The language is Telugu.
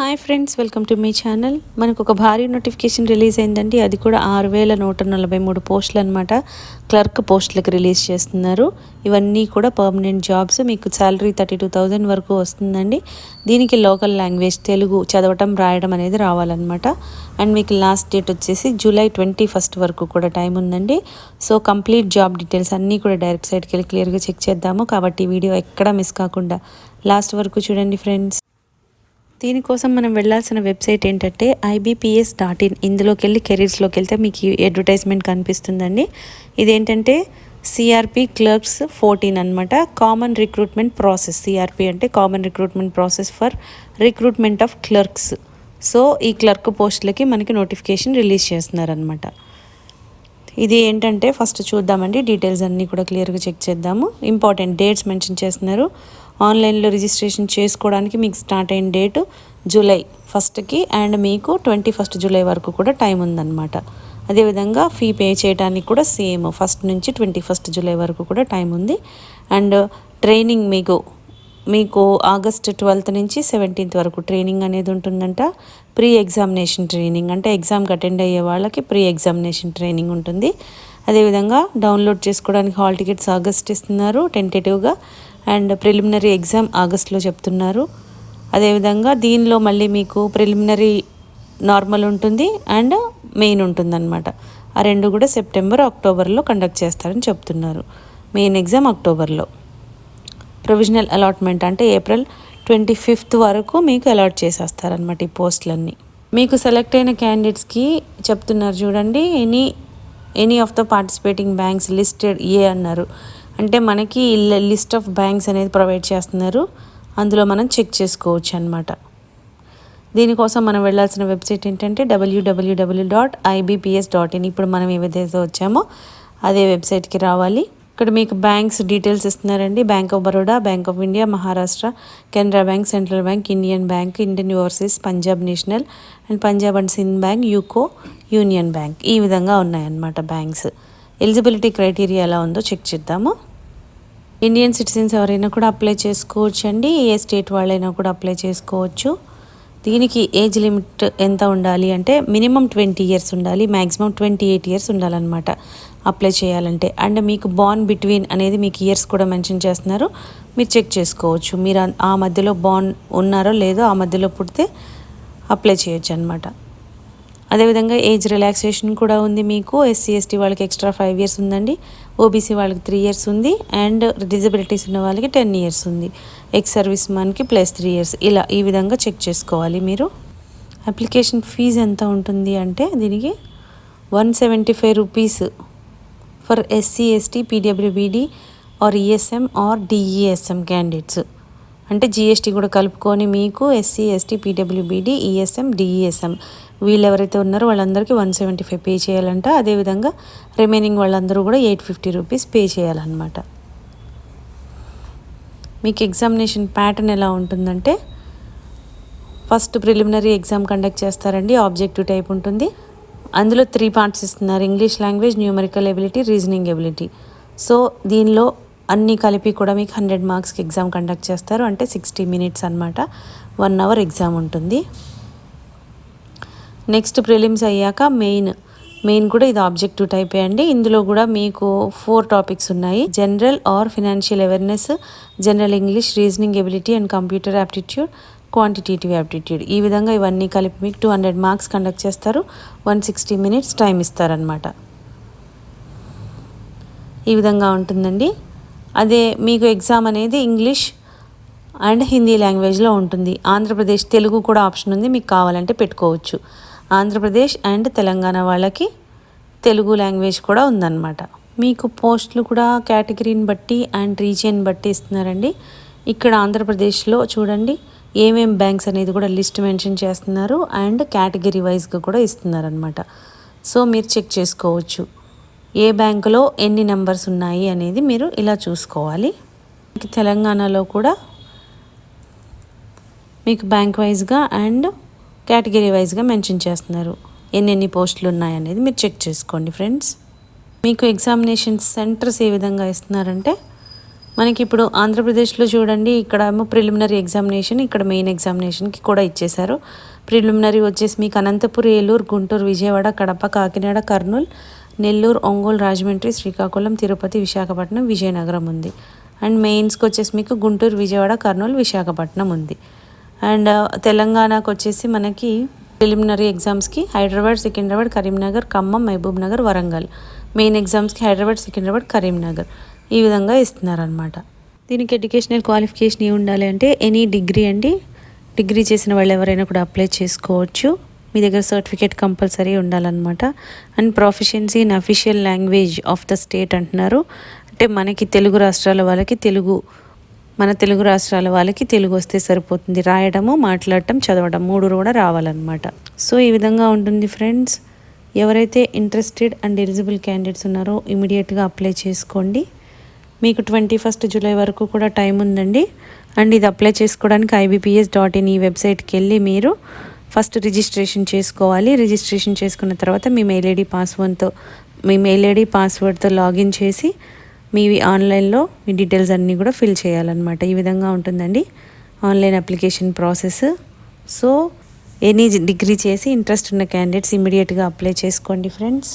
హాయ్ ఫ్రెండ్స్ వెల్కమ్ టు మీ ఛానల్ మనకు ఒక భారీ నోటిఫికేషన్ రిలీజ్ అయిందండి. అది కూడా ఆరు వేల నూట నలభై మూడు పోస్టులు అనమాట క్లర్క్ పోస్టులకు రిలీజ్ చేస్తున్నారు. ఇవన్నీ కూడా పర్మనెంట్ జాబ్స్ మీకు శాలరీ థర్టీ టూ థౌజండ్ వరకు వస్తుందండి. దీనికి లోకల్ లాంగ్వేజ్ తెలుగు చదవటం రాయడం అనేది రావాలన్నమాట. అండ్ మీకు లాస్ట్ డేట్ వచ్చేసి జూలై ట్వంటీ ఫస్ట్ వరకు కూడా టైం ఉందండి. సో కంప్లీట్ జాబ్ డీటెయిల్స్ అన్నీ కూడా డైరెక్ట్ సైట్కి వెళ్ళి క్లియర్గా చెక్ చేద్దాము. కాబట్టి వీడియో ఎక్కడా మిస్ కాకుండా లాస్ట్ వరకు చూడండి ఫ్రెండ్స్ దీనికోసం మనం వెళ్ళాల్సిన వెబ్సైట్ ఏంటంటే ఐబీపీఎస్ డాట్ ఇన్. ఇందులోకి వెళ్ళి కెరీర్స్లోకి వెళ్తే మీకు అడ్వర్టైజ్మెంట్ కనిపిస్తుందండి. ఇదేంటంటే సిఆర్పి క్లర్క్స్ ఫోర్టీన్ అనమాట కామన్ రిక్రూట్మెంట్ ప్రాసెస్. సిఆర్పి అంటే common recruitment process for recruitment of clerks. So ఈ క్లర్క్ పోస్టులకి మనకి నోటిఫికేషన్ రిలీజ్ చేస్తున్నారనమాట ఇది ఏంటంటే ఫస్ట్ చూద్దామండి. డీటెయిల్స్ అన్నీ కూడా క్లియర్గా చెక్ చేద్దాము. ఇంపార్టెంట్ డేట్స్ మెన్షన్ చేస్తున్నారు. ఆన్లైన్లో రిజిస్ట్రేషన్ చేసుకోవడానికి మీకు స్టార్ట్ అయిన డేటు జూలై ఫస్ట్కి అండ్ మీకు ట్వంటీ ఫస్ట్ జూలై వరకు కూడా టైం ఉందన్నమాట. అదేవిధంగా ఫీ పే చేయడానికి కూడా సేమ్ ఫస్ట్ నుంచి ట్వంటీ ఫస్ట్ జూలై వరకు కూడా టైం ఉంది. అండ్ ట్రైనింగ్ మీకు మీకు ఆగస్ట్ ట్వెల్త్ నుంచి సెవెంటీన్త్ వరకు ట్రైనింగ్ అనేది ఉంటుందంట. ప్రీ ఎగ్జామినేషన్ ట్రైనింగ్ అంటే ఎగ్జామ్కి అటెండ్ అయ్యే వాళ్ళకి ప్రీ ఎగ్జామినేషన్ ట్రైనింగ్ ఉంటుంది. అదేవిధంగా డౌన్లోడ్ చేసుకోవడానికి హాల్ టికెట్స్ ఆగస్ట్ ఇస్తున్నారు టెంటేటివ్గా. అండ్ ప్రిలిమినరీ ఎగ్జామ్ ఆగస్ట్లో చెప్తున్నారు. అదేవిధంగా దీనిలో మళ్ళీ మీకు ప్రిలిమినరీ నార్మల్ ఉంటుంది అండ్ మెయిన్ ఉంటుందన్నమాట. ఆ రెండు కూడా సెప్టెంబర్ అక్టోబర్లో కండక్ట్ చేస్తారని చెప్తున్నారు. మెయిన్ ఎగ్జామ్ అక్టోబర్లో. ప్రొవిజనల్ అలాట్మెంట్ అంటే ఏప్రిల్ ట్వంటీ ఫిఫ్త్ వరకు మీకు అలాట్ చేసేస్తారనమాట ఈ పోస్టులన్నీ. మీకు సెలెక్ట్ అయిన క్యాండిడేట్స్కి చెప్తున్నారు చూడండి any any of the participating banks listed a అన్నారు. అంటే మనకి లిస్ట్ ఆఫ్ బ్యాంక్స్ అనేది ప్రొవైడ్ చేస్తున్నారు. అందులో మనం చెక్ చేసుకోవచ్చు అనమాట దీనికోసం మనం వెళ్ళాల్సిన వెబ్సైట్ ఏంటంటే WWW dot IBPS dot in. ఇప్పుడు మనం ఏదైతే వచ్చామో అదే వెబ్సైట్కి రావాలి. ఇక్కడ మీకు బ్యాంక్స్ డీటెయిల్స్ ఇస్తున్నారండి. Bank of Baroda bank of India Maharashtra Canara bank central bank Indian bank Indian overseas Punjab national and Punjab and Sindh bank UCO union bank. ఈ విధంగా ఉన్నాయన్నమాట బ్యాంక్స్. ఎలిజిబిలిటీ క్రైటీరియా ఎలా ఉందో చెక్ చేద్దాము. ఇండియన్ సిటిజన్స్ ఎవరైనా కూడా అప్లై చేసుకోవచ్చు అండి ఏ స్టేట్ వాళ్ళైనా కూడా అప్లై చేసుకోవచ్చు. దీనికి ఏజ్ లిమిట్ ఎంత ఉండాలి అంటే మినిమం ట్వంటీ ఇయర్స్ ఉండాలి. మ్యాక్సిమం ట్వంటీ ఎయిట్ ఇయర్స్ ఉండాలన్నమాట అప్లై చేయాలంటే. అండ్ మీకు బాన్ బిట్వీన్ అనేది మీకు ఇయర్స్ కూడా మెన్షన్ చేస్తున్నారు. మీరు చెక్ చేసుకోవచ్చు. మీరు ఆ మధ్యలో బాన్ ఉన్నారో లేదో ఆ మధ్యలో పుడితే అప్లై చేయొచ్చు అనమాట అదేవిధంగా ఏజ్ రిలాక్సేషన్ కూడా ఉంది మీకు. ఎస్సీ ఎస్టీ వాళ్ళకి ఎక్స్ట్రా ఫైవ్ ఇయర్స్ ఉందండి. ఓబీసీ వాళ్ళకి త్రీ ఇయర్స్ ఉంది అండ్ డిజబిలిటీస్ ఉన్న వాళ్ళకి టెన్ ఇయర్స్ ఉంది. ఎక్స్ సర్వీస్ మన్కి ప్లస్ త్రీ ఇయర్స్ ఇలా ఈ విధంగా చెక్ చేసుకోవాలి మీరు. అప్లికేషన్ ఫీజు ఎంత ఉంటుంది అంటే దీనికి one seventy five rupees for SC ST PWBD or ESM or DESM candidates అంటే జిఎస్టీ కూడా కలుపుకొని మీకు SC ST PWBD ESM DESM వీళ్ళు ఎవరైతే ఉన్నారో వాళ్ళందరికీ వన్ సెవెంటీ ఫైవ్ పే చేయాలంట. అదేవిధంగా రిమైనింగ్ వాళ్ళందరూ కూడా ఎయిట్ ఫిఫ్టీ రూపీస్ పే చేయాలన్నమాట. మీకు ఎగ్జామినేషన్ ప్యాటర్న్ ఎలా ఉంటుందంటే ఫస్ట్ ప్రిలిమినరీ ఎగ్జామ్ కండక్ట్ చేస్తారండి ఆబ్జెక్టివ్ టైప్ ఉంటుంది. అందులో త్రీ పార్ట్స్ ఇస్తున్నారు English language numerical ability reasoning ability so దీనిలో అన్నీ కలిపి కూడా మీకు హండ్రెడ్ మార్క్స్కి ఎగ్జామ్ కండక్ట్ చేస్తారు. అంటే సిక్స్టీ మినిట్స్ అనమాట వన్ అవర్ ఎగ్జామ్ ఉంటుంది. నెక్స్ట్ ప్రిలిమ్స్ అయ్యాక మెయిన్ మెయిన్ కూడా ఇది ఆబ్జెక్టివ్ టైప్ అండి. ఇందులో కూడా మీకు ఫోర్ టాపిక్స్ ఉన్నాయి. General or financial awareness general English reasoning ability and computer aptitude quantitative aptitude ఈ విధంగా ఇవన్నీ కలిపి మీకు టూ హండ్రెడ్ మార్క్స్ కండక్ట్ చేస్తారు. వన్ సిక్స్టీ మినిట్స్ టైం ఇస్తారనమాట ఈ విధంగా ఉంటుందండి. అదే మీకు ఎగ్జామ్ అనేది ఇంగ్లీష్ అండ్ హిందీ లాంగ్వేజ్లో ఉంటుంది. ఆంధ్రప్రదేశ్ తెలుగు కూడా ఆప్షన్ ఉంది. మీకు కావాలంటే పెట్టుకోవచ్చు. ఆంధ్రప్రదేశ్ అండ్ తెలంగాణ వాళ్ళకి తెలుగు లాంగ్వేజ్ కూడా ఉందన్నమాట. మీకు పోస్టులు కూడా కేటగిరీని బట్టి అండ్ రీజియన్ బట్టి ఇస్తున్నారండి. ఇక్కడ ఆంధ్రప్రదేశ్లో చూడండి ఏమేం బ్యాంక్స్ అనేది కూడా లిస్ట్ మెన్షన్ చేస్తున్నారు అండ్ కేటగిరీ వైజ్గా కూడా ఇస్తున్నారనమాట సో మీరు చెక్ చేసుకోవచ్చు. ఏ బ్యాంకులో ఎన్ని నెంబర్స్ ఉన్నాయి అనేది మీరు ఇలా చూసుకోవాలి. తెలంగాణలో కూడా మీకు బ్యాంక్ వైజ్గా అండ్ కేటగిరీ వైజ్గా మెన్షన్ చేస్తున్నారు. ఎన్నెన్ని పోస్టులు ఉన్నాయనేది మీరు చెక్ చేసుకోండి ఫ్రెండ్స్. మీకు ఎగ్జామినేషన్ సెంటర్స్ ఏ విధంగా ఇస్తున్నారంటే మనకి ఇప్పుడు ఆంధ్రప్రదేశ్లో చూడండి ఇక్కడ ఏమో ప్రిలిమినరీ ఎగ్జామినేషన్ ఇక్కడ మెయిన్ ఎగ్జామినేషన్కి కూడా ఇచ్చేశారు. ప్రిలిమినరీ వచ్చేసి మీకు అనంతపురం ఏలూరు గుంటూరు విజయవాడ కడప కాకినాడ కర్నూలు నెల్లూరు ఒంగోలు రాజమండ్రి శ్రీకాకుళం తిరుపతి విశాఖపట్నం విజయనగరం ఉంది. అండ్ మెయిన్స్కి వచ్చేసి మీకు గుంటూరు విజయవాడ కర్నూలు విశాఖపట్నం ఉంది. అండ్ uh, తెలంగాణకు వచ్చేసి మనకి ప్రిలిమినరీ ఎగ్జామ్స్కి హైదరాబాద్ సికింద్రాబాద్ కరీంనగర్ ఖమ్మం మహబూబ్ నగర్ వరంగల్. మెయిన్ ఎగ్జామ్స్కి హైదరాబాద్ సికింద్రాబాద్ కరీంనగర్. ఈ విధంగా ఇస్తున్నారనమాట దీనికి ఎడ్యుకేషనల్ క్వాలిఫికేషన్ ఏ ఉండాలి అంటే ఎనీ డిగ్రీ అండి. డిగ్రీ చేసిన వాళ్ళు ఎవరైనా కూడా అప్లై చేసుకోవచ్చు. మీ దగ్గర సర్టిఫికేట్ కంపల్సరీ ఉండాలన్నమాట. And proficiency in official language of the state అంటున్నారు. అంటే మనకి తెలుగు రాష్ట్రాల వాళ్ళకి తెలుగు మన తెలుగు రాష్ట్రాల వాళ్ళకి తెలుగు వస్తే సరిపోతుంది. రాయడము మాట్లాడటం చదవడం మూడు కూడా రావాలన్నమాట. సో ఈ విధంగా ఉంటుంది ఫ్రెండ్స్. ఎవరైతే ఇంట్రెస్టెడ్ అండ్ ఎలిజిబుల్ క్యాండిడేట్స్ ఉన్నారో ఇమీడియట్గా అప్లై చేసుకోండి. మీకు ట్వంటీ ఫస్ట్ జూలై వరకు కూడా టైం ఉందండి. అండ్ ఇది అప్లై చేసుకోవడానికి ఐబీపీఎస్ డాట్ ఇన్ ఈ వెబ్సైట్కి వెళ్ళి మీరు ఫస్ట్ రిజిస్ట్రేషన్ చేసుకోవాలి. రిజిస్ట్రేషన్ చేసుకున్న తర్వాత మీ మెయిల్ ఐడి పాస్వర్డ్తో మీ మెయిల్ ఐడి పాస్వర్డ్తో లాగిన్ చేసి మీవి ఆన్లైన్లో మీ డీటెయిల్స్ అన్నీ కూడా ఫిల్ చేయాలన్నమాట. ఈ విధంగా ఉంటుందండి online application process. So any degree చేసి ఇంట్రెస్ట్ ఉన్న క్యాండిడేట్స్ ఇమీడియట్గా అప్లై చేసుకోండి ఫ్రెండ్స్.